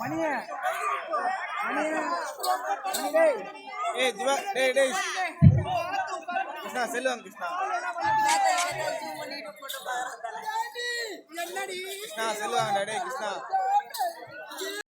மணிய மணிய. மணி டேய் ஏய் திவா டேய் டேய் கிருஷ்ணா செல்லுவாங்க கிருஷ்ணா. கிருஷ்ணா செல்லுவாங்க கிருஷ்ணா.